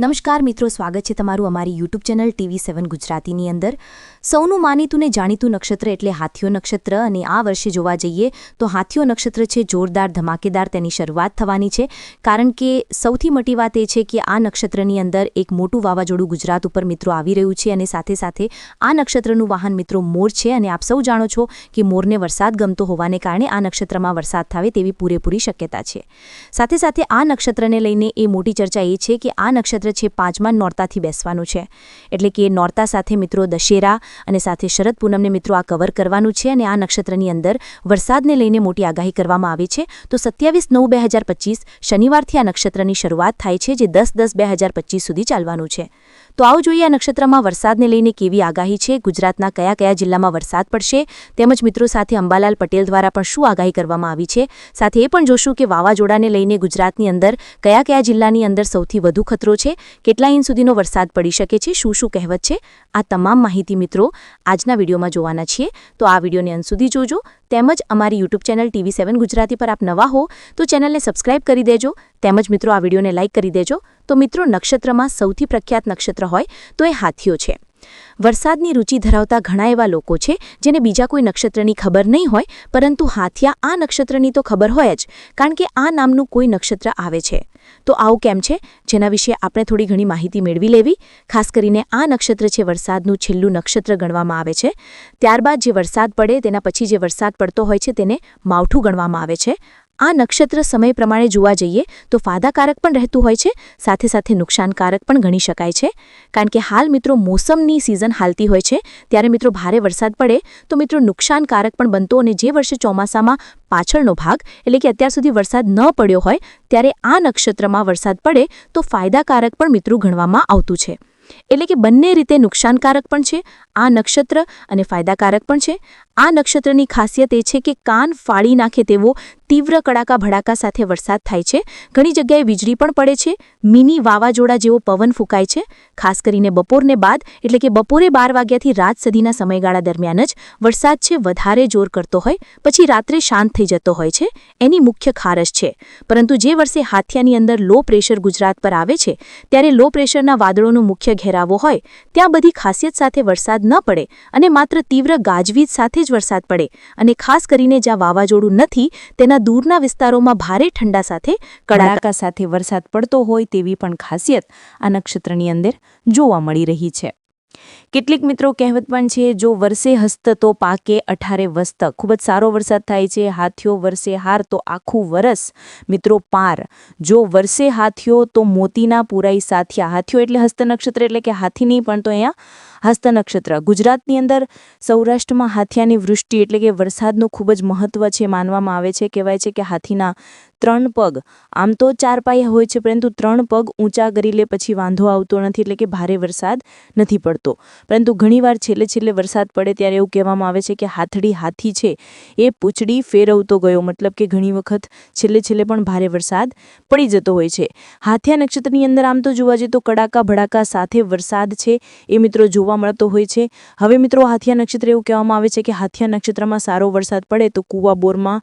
નમસ્કાર મિત્રો, સ્વાગત છે તમારું અમારી યુટ્યુબ ચેનલ ટીવી સેવન ગુજરાતીની અંદર. સૌનું માનીતું ને જાણીતું નક્ષત્ર એટલે હાથીઓ નક્ષત્ર અને આ વર્ષે જોવા જઈએ તો હાથીઓ નક્ષત્ર છે જોરદાર, ધમાકેદાર તેની શરૂઆત થવાની છે. કારણ કે સૌથી મોટી વાત એ છે કે આ નક્ષત્રની અંદર એક મોટું વાવાઝોડું ગુજરાત ઉપર મિત્રો આવી રહ્યું છે અને સાથે સાથે આ નક્ષત્રનું વાહન મિત્રો મોર છે અને આપ સૌ જાણો છો કે મોરને વરસાદ ગમતો હોવાને કારણે આ નક્ષત્રમાં વરસાદ થાય તેવી પૂરેપૂરી શક્યતા છે. સાથે સાથે આ નક્ષત્રને લઈને એ મોટી ચર્ચા એ છે કે આ નક્ષત્ર છે, પાંચમા નોરતાથી બેસવાનું છે. એટલે કે નોરતા સાથે મિત્રો દશેરા અને સાથે શરદ પૂનમને મિત્રો આ કવર કરવાનું છે અને આ નક્ષત્રની અંદર વરસાદને લઈને મોટી આગાહી કરવામાં આવી છે. તો સત્યાવીસ નવ બે હજાર પચીસ શનિવારથી આ નક્ષત્રની શરૂઆત થાય છે, જે દસ દસ બે હજાર પચીસ સુધી ચાલવાનું છે. તો આવો જોઈએ આ નક્ષત્રમાં વરસાદને લઈને કેવી આગાહી છે, ગુજરાતના કયા કયા જિલ્લામાં વરસાદ પડશે, તેમજ મિત્રો સાથે અંબાલાલ પટેલ દ્વારા પણ શું આગાહી કરવામાં આવી છે? સાથે એ પણ જોશું કે વાવાઝોડાને લઈને ગુજરાતની અંદર કયા કયા જિલ્લાની અંદર સૌથી વધુ ખતરો છે કેટલા ઇંચ સુધીનો વરસાદ પડી શકે છે. શું શું કહેવત છે? આ તમામ માહિતી મિત્રો આજના વિડીયોમાં જોવાના છીએ. તો આ વિડીયોને અંત સુધી જોજો. તેમજ અમારી YouTube channel TV seven Gujarati પર આપ નવા હો, તો ચેનલને સબસ્ક્રાઇબ કરી દેજો. તેમજ મિત્રો, આ વિડીયોને લાઇક કરી દેજો. તો મિત્રો, નક્ષત્રમાં સૌથી પ્રખ્યાત નક્ષત્ર હોય તો એ હાથીઓ છે. વરસાદની રુચિ ધરાવતા ઘણા એવા લોકો છે, જેને બીજા કોઈ નક્ષત્રની ખબર નહીં હોય, પરંતુ હાથિયા આ નક્ષત્રની તો ખબર હોય જ, કારણ કે આ નામનું કોઈ નક્ષત્ર આવે છે. તો આવું કેમ છે? જેના વિશે આપણે થોડી ઘણી માહિતી મેળવી લેવી. ખાસ કરીને આ નક્ષત્ર છે વરસાદનું છેલ્લું નક્ષત્ર ગણવામાં આવે છે. ત્યારબાદ જે વરસાદ પડે, તેના પછી જે વરસાદ પડતો હોય છે, તેને માવઠું ગણવામાં આવે છે. આ નક્ષત્ર સમય પ્રમાણે જોવા જઈએ તો ફાયદાકારક પણ રહેતું હોય છે, સાથે સાથે નુકસાનકારક પણ ગણી શકાય છે. કારણ કે હાલ મિત્રો મોસમની સિઝન હાલતી હોય છે, ત્યારે મિત્રો ભારે વરસાદ પડે તો મિત્રો નુકસાનકારક પણ બનતો અને જે વર્ષે ચોમાસામાં પાછળનો ભાગ, એટલે કે અત્યાર સુધી વરસાદ ન પડ્યો હોય, ત્યારે આ નક્ષત્રમાં વરસાદ પડે તો ફાયદાકારક પણ મિત્રો ગણવામાં આવતું છે. એટલે કે બંને રીતે નુકસાનકારક પણ છે, આ નક્ષત્ર અને ફાયદાકારક પણ છે. આ નક્ષત્રની ખાસિયત એ છે કે કાન ફાળી નાખે તેવો તીવ્ર કડાકા ભડાકા સાથે વરસાદ થાય છે. ઘણી જગ્યાએ વીજળી પણ પડે છે. મિની વાવાઝોડા જેવો પવન ફૂંકાય છે. ખાસ કરીને બપોરને બાદ, એટલે કે બપોરે બાર વાગ્યાથી રાત સુધીના સમયગાળા દરમિયાન જ, વરસાદ છે વધારે જોર કરતો હોય, પછી રાત્રે શાંત થઈ જતો હોય છે. એની મુખ્ય ખારશ છે. પરંતુ જે વર્ષે હાથિયાની અંદર લો પ્રેશર ગુજરાત પર આવે છે, ત્યારે લો પ્રેશરના વાદળોનો મુખ્ય ઘેરાવો હોય, ત્યાં બધી ખાસિયત સાથે વરસાદ ન પડે અને માત્ર તીવ્ર ગાજવીજ સાથે જ વરસાદ પડે. અને ખાસ કરીને જ્યાં વાવાઝોડું નથી, તેના દૂરના વિસ્તારોમાં ભારે ઠંડા સાથે કડાકા સાથે વરસાદ પડતો હોય તેવી પણ ખાસિયત આ નક્ષત્રની અંદર જોવા મળી રહી છે. કેટલીક મિત્રો કહેવત પણ છે, જો વરસે હસ્ત તો પાકે અઠારે વસ્ત. ખૂબ જ સારો વરસાદ થાય છે, હાથીઓ વરસે હાર તો આખું વરસ. મિત્રો, પાર. જો વરસે હાથીઓ તો મોતીના પુરાઈ સાથિયા. હાથીઓ એટલે હસ્ત નક્ષત્ર એટલે કે હાથી નહીં, પણ તો અહીંયા હસ્ત નક્ષત્ર. ગુજરાતની અંદર સૌરાષ્ટ્રમાં હાથિયાની વૃષ્ટિ એટલે કે વરસાદનું ખૂબ જ મહત્ત્વ છે, માનવામાં આવે છે. કહેવાય છે કે હાથીના ત્રણ પગ. આમ તો ચાર પાયા હોય છે, પરંતુ ત્રણ પગ ઊંચા કરી લે પછી વાંધો આવતો નથી, એટલે કે ભારે વરસાદ નથી પડતો. પરંતુ ઘણીવાર છેલ્લે છેલ્લે વરસાદ પડે ત્યારે એવું કહેવામાં આવે છે કે હાથડી હાથી છે, એ પૂંછડી ફેરવતો ગયો. મતલબ કે ઘણી વખત છેલ્લે છેલ્લે પણ ભારે વરસાદ પડી જતો હોય છે. હાથિયા નક્ષત્રની અંદર આમ તો જોવા જઈએ તો કડાકા ભડાકા સાથે વરસાદ છે, એ મિત્રો જોવા મળતો હોય છે. હવે મિત્રો હાથિયા નક્ષત્ર એવું કહેવામાં આવે છે કે હાથિયા નક્ષત્રમાં સારો વરસાદ પડે તો કુવા બોરમાં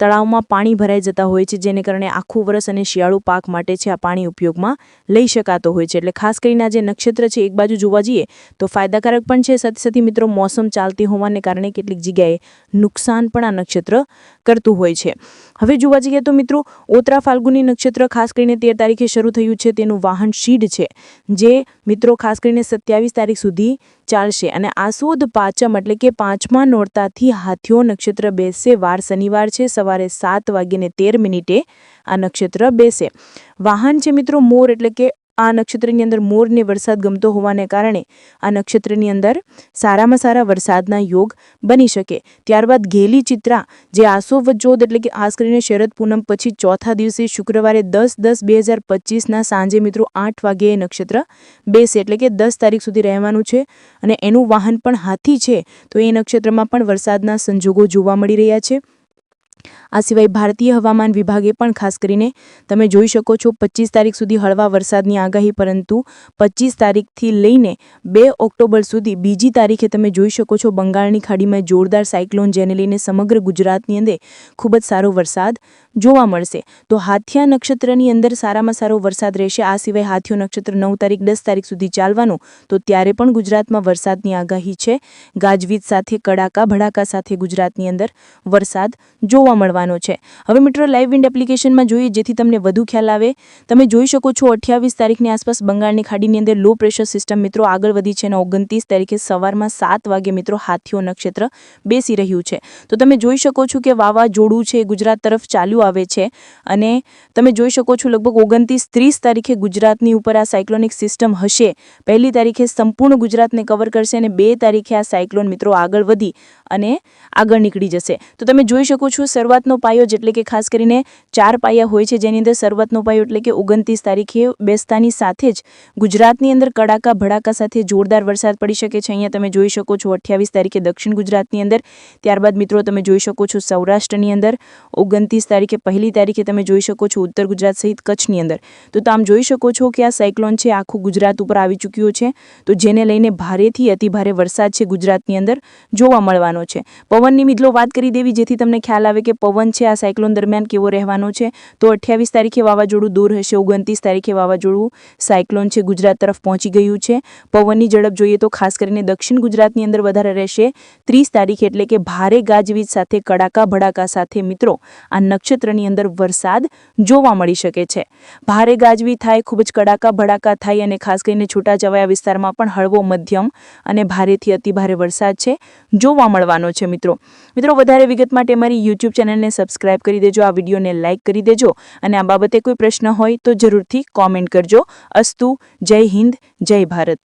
તળાવમાં પાણી ભરાઈ જતા હોય છે, જેને કારણે આખું વરસ અને શિયાળુ પાક માટે છે આ પાણી ઉપયોગમાં લઈ શકાતો હોય છે. એટલે ખાસ કરીને આ જે નક્ષત્ર છે, એક બાજુ જોવા જઈએ તો ફાયદાકારક પણ છે. સાથે સાથે મિત્રો, મોસમ ચાલતી હોવાને કારણે કેટલીક જગ્યાએ નુકસાન પણ આ નક્ષત્ર કરતું હોય છે. હવે જોવા જઈએ તો મિત્રો, ઓતરા ફાલ્ગુની નક્ષત્ર ખાસ કરીને તેર તારીખે શરૂ થયું છે. તેનું વાહન શીડ છે, જે મિત્રો ખાસ કરીને સત્યાવીસ તારીખ સુધી ચાલશે અને આસોદ પાંચમ એટલે કે પાંચમા નોરતાથી હાથીઓ નક્ષત્ર બેસશે. વાર શનિવાર છે, સવારે સાત વાગ્યે તેર મિનિટે આ નક્ષત્ર બેસે. વાહન છે મિત્રો, મોર એટલે કે આ નક્ષત્રની અંદર મોરને વરસાદ ગમતો હોવાને કારણે આ નક્ષત્રની અંદર સારામાં સારા વરસાદના યોગ બની શકે. ત્યારબાદ ઘેલી ચિત્રા, જે આસો વજોદ એટલે કે ખાસ કરીને શરદ પૂનમ પછી ચોથા દિવસે શુક્રવારે દસ દસ બે હજાર પચીસના સાંજે મિત્રો આઠ વાગ્યે નક્ષત્ર બેસે એટલે કે દસ તારીખ સુધી રહેવાનું છે અને એનું વાહન પણ હાથી છે તો એ નક્ષત્રમાં પણ વરસાદના સંજોગો જોવા મળી રહ્યા છે. આ સિવાય ભારતીય હવામાન વિભાગે પણ ખાસ કરીને તમે જોઈ શકો છો પચીસ તારીખ સુધી હળવા વરસાદની આગાહી, પરંતુ પચીસ તારીખથી લઈને બે ઓક્ટોબર સુધી બીજી તારીખે તમે જોઈ શકો છો બંગાળની ખાડીમાં જોરદાર સાયક્લોન જેને લઈને સમગ્ર ગુજરાતની અંદર ખૂબ જ સારો વરસાદ જોવા મળશે. તો હાથિયા નક્ષત્રની અંદર સારામાં સારો વરસાદ રહેશે. આ સિવાય હાથિયો નક્ષત્ર નવ તારીખ, દસ તારીખ સુધી ચાલવાનું, તો ત્યારે પણ ગુજરાતમાં વરસાદની આગાહી છે. ગાજવીજ સાથે, કડાકા, ભડાકા સાથે ગુજરાતની અંદર વરસાદ જોવા મળવાનો છે. હવે મિત્રો લાઈવ વિન્ડ એપ્લિકેશનમાં જોઈએ, જેથી તમને વધુ ખ્યાલ આવે. તમે જોઈ શકો છો, અઠ્યાવીસ તારીખની આસપાસ બંગાળની ખાડીની અંદર લો પ્રેશર સિસ્ટમ મિત્રો આગળ વધી છે અને ઓગણત્રીસ તારીખે સવારમાં સાત વાગે મિત્રો હાથીઓ નક્ષત્ર બેસી રહ્યું છે. તો તમે જોઈ શકો છો કે વાવાઝોડું છે, ગુજરાત તરફ ચાલ્યું આવે છે અને તમે જોઈ શકો છો, લગભગ ઓગણત્રીસ ત્રીસ તારીખે ગુજરાતની ઉપર આ સાયક્લોનિક સિસ્ટમ હશે. પહેલી તારીખે સંપૂર્ણ ગુજરાતને કવર કરશે અને બે તારીખે આ સાયક્લોન મિત્રો આગળ વધી અને આગળ નીકળી જશે. તો તમે જોઈ શકો છો, શરૂઆતનો પાયો જેટલે કે ખાસ કરીને ચાર પાયા હોય છે જેની અંદર શરૂઆતનો પાયો એટલે કે ઓગણત્રીસ તારીખે બેસતાની સાથે જ ગુજરાતની અંદર કડાકા ભડાકા સાથે જોરદાર વરસાદ પડી શકે છે. અહીંયા તમે જોઈ શકો છો અઠ્યાવીસ તારીખે દક્ષિણ ગુજરાતની અંદર, ત્યારબાદ મિત્રો તમે જોઈ શકો છો સૌરાષ્ટ્રની અંદર, ઓગણત્રીસ તારીખે પહેલી તારીખે તમે જોઈ શકો છો ઉત્તર ગુજરાત સહિત કચ્છની અંદર. તો તમે જોઈ શકો છો કે આ સાયક્લોન છે આખું ગુજરાત ઉપર આવી ચૂક્યો છે. તો જેને લઈને ભારેથી અતિભારે વરસાદ છે ગુજરાતની અંદર જોવા મળવાનો છે. પવનની મિત્રો વાત કરી દેવી જેથી તમને ખ્યાલ આવે કે પવન છે, આ સાયક્લોન દરમિયાન કેવો રહેવાનો છે? તો અઠ્યાવીસ તારીખે વાવાઝોડું દૂર હશે, ઓગણત્રીસ તારીખે વાવાઝોડું સાયક્લોન છે, ગુજરાત તરફ પહોંચી ગયું છે. પવનની ઝડપ જોઈએ તો ખાસ કરીને દક્ષિણ ગુજરાતની અંદર વધારે રહેશે. ત્રીસ તારીખે એટલે કે ભારે ગાજવીજ સાથે, કડાકા ભડાકા સાથે મિત્રો, આ નક્ષત્રની અંદર વરસાદ જોવા મળી શકે છે. ભારે ગાજવી થાય, ખૂબ જ કડાકા ભડાકા થાય અને ખાસ કરીને છૂટાછવાયા વિસ્તારમાં પણ હળવો મધ્યમ અને ભારેથી અતિભારે વરસાદ છે, જોવા મળવાનો છે મિત્રો. મિત્રો, વધારે વિગત માટે મારી યુટ્યુબ ચેનલને સબસ્ક્રાઇબ કરી દેજો, આ વિડીયોને લાઇક કરી દેજો અને આ બાબતે કોઈ પ્રશ્ન હોય તો જરૂરથી કોમેન્ટ કરજો. અસ્તુ, જય હિન્દ, જય ભારત.